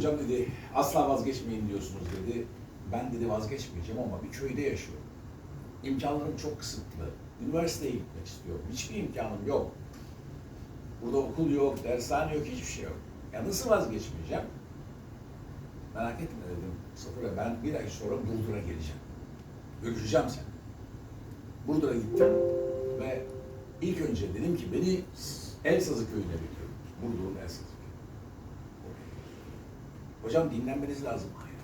Hocam dedi asla vazgeçmeyin diyorsunuz dedi. Ben dedi vazgeçmeyeceğim ama bir köyde yaşıyorum. İmkanlarım çok kısıtlı. Üniversiteye gitmek istiyorum. Hiçbir imkanım yok. Burada okul yok, dershane yok, hiçbir şey yok. Ya nasıl vazgeçmeyeceğim? Merak etme dedim. Sıfıra ben bir ay sonra Burdur'a geleceğim. Görüşeceğim sen. Burdur'a gittim ve ilk önce dedim ki beni Elsazı köyüne götürün. Burdur'un Elsazı. Hocam dinlenmeniz lazım. Hayır.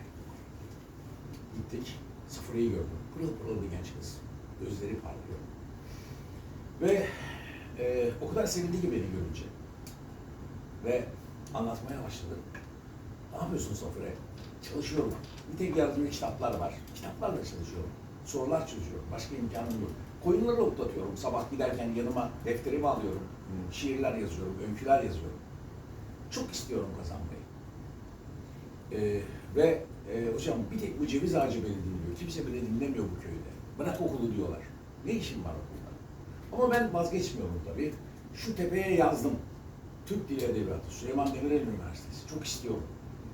Gittik. Sıfırayı gördüm. Pırıl pırıl bir genç kız. Gözleri parlıyor. Ve e, o kadar sevindi ki beni görünce. Ve anlatmaya başladı. Ne yapıyorsun Sofra? Çalışıyorum. Bir tek yazdığım kitaplar var. Kitaplarla çalışıyorum. Sorular çözüyorum. Başka imkanım yok. Koyunları otlatıyorum. Sabah giderken yanıma defterimi alıyorum. Şiirler yazıyorum, öyküler yazıyorum. Çok istiyorum Kazan Ee, ve e, hocam bir tek bu ceviz ağacı beni dinliyor. Kimse beni dinlemiyor bu köyde. Bırak okulu diyorlar. Ne işim var okulda? Ama ben vazgeçmiyorum tabii. Şu tepeye yazdım. Türk Dili Edebiyatı, Süleyman Demirel Üniversitesi. Çok istiyorum.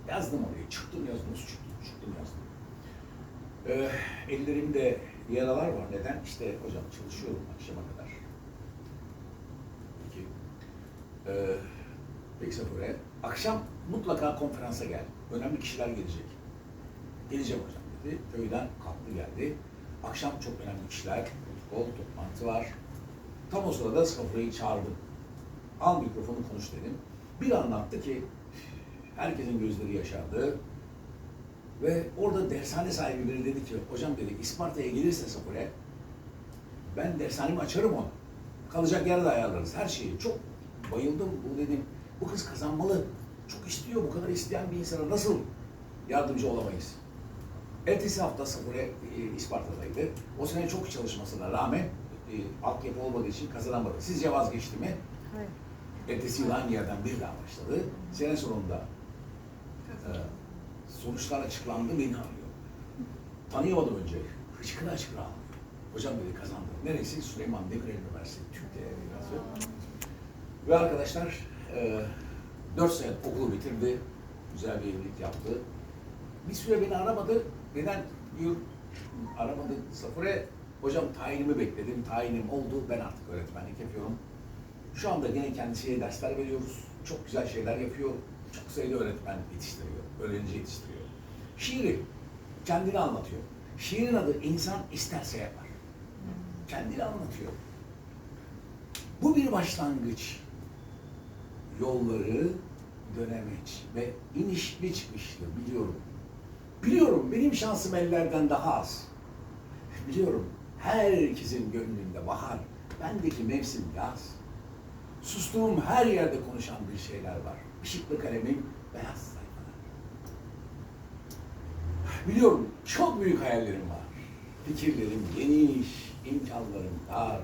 Yazdım oraya. Çıktım yazdım. Nasıl çıktım? Çıktım yazdım. Ee, ellerimde yaralar var. Neden? İşte hocam çalışıyorum akşama kadar. Peki. Ee, peki Safure, akşam mutlaka konferansa gel. Önemli kişiler gelecek. Geleceğim hocam dedi. Köyden kalktı geldi. Akşam çok önemli kişiler, protokol, toplantı var. Tam o sırada Safure'yi çağırdım. Al mikrofonu konuş dedim. Bir anlattı ki herkesin gözleri yaşardı. Ve orada dershane sahibi biri dedi ki, hocam dedi İsparta'ya gelirse Safure, ben dershanemi açarım ona. Kalacak yer de ayarlarız, her şeyi. Çok bayıldım bu dedim. Bu kız kazanmalı. Çok istiyor, bu kadar isteyen bir insana nasıl yardımcı olamayız? Ertesi hafta Safure e, İsparta'daydı. O sene çok çalışmasına rağmen e, altyapı olmadığı için kazanamadı. Sizce vazgeçti mi? Hayır. Ertesi yıl aynı yerden bir daha başladı. Sene sonunda e, sonuçlar açıklandı, beni arıyor. Tanıyamadım önce. Hıçkıra hıçkıra ağlıyor. Hocam dedi kazandı. Neresi? Süleyman Demirel Üniversitesi. Türk'te yazıyor. Ve arkadaşlar e, 4 sene okulu bitirdi. Güzel bir evlilik yaptı. Bir süre beni aramadı. Neden diyor aramadı Safure? Hocam tayinimi bekledim. Tayinim oldu. Ben artık öğretmenlik yapıyorum. Şu anda yine kendisiyle dersler veriyoruz. Çok güzel şeyler yapıyor. Çok sayıda öğretmen yetiştiriyor. Öğrenci yetiştiriyor. Şiiri kendini anlatıyor. Şiirin adı insan isterse yapar. Kendini anlatıyor. Bu bir başlangıç. Yolları dönemeç ve inişli çıkışlı biliyorum. Biliyorum benim şansım ellerden daha az. Biliyorum herkesin gönlünde bahar. Bendeki mevsim yaz. Sustuğum her yerde konuşan bir şeyler var. Işıklı kalemim beyaz sayfalar. Biliyorum çok büyük hayallerim var. Fikirlerim geniş, imkanlarım dar.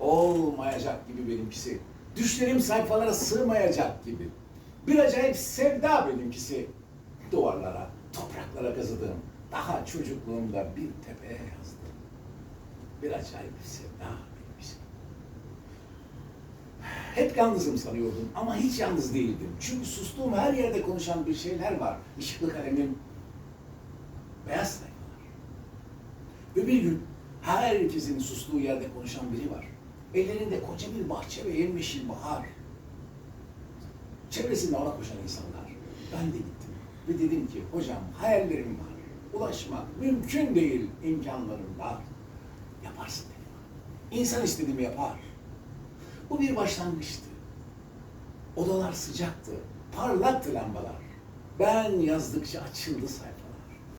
Olmayacak gibi benimkisi. Düşlerim sayfalara sığmayacak gibi. Bir acayip sevda benimkisi. Duvarlara, topraklara kazıdığım, daha çocukluğumda bir tepeye yazdım. Bir acayip sevda benimkisi. Hep yalnızım sanıyordum ama hiç yalnız değildim. Çünkü sustuğum her yerde konuşan bir şeyler var. Işıklı kalemim, beyaz sayfalar. Ve bir gün herkesin sustuğu yerde konuşan biri var. Ellerinde koca bir bahçe ve yemyeşil bahar. Çevresinde ona koşan insanlar. Ben de gittim ve dedim ki hocam hayallerim var. Ulaşmak mümkün değil, imkanlarım var. Yaparsın dedim. İnsan istediğimi yapar. Bu bir başlangıçtı. Odalar sıcaktı, parlaktı lambalar. Ben yazdıkça açıldı sayfalar.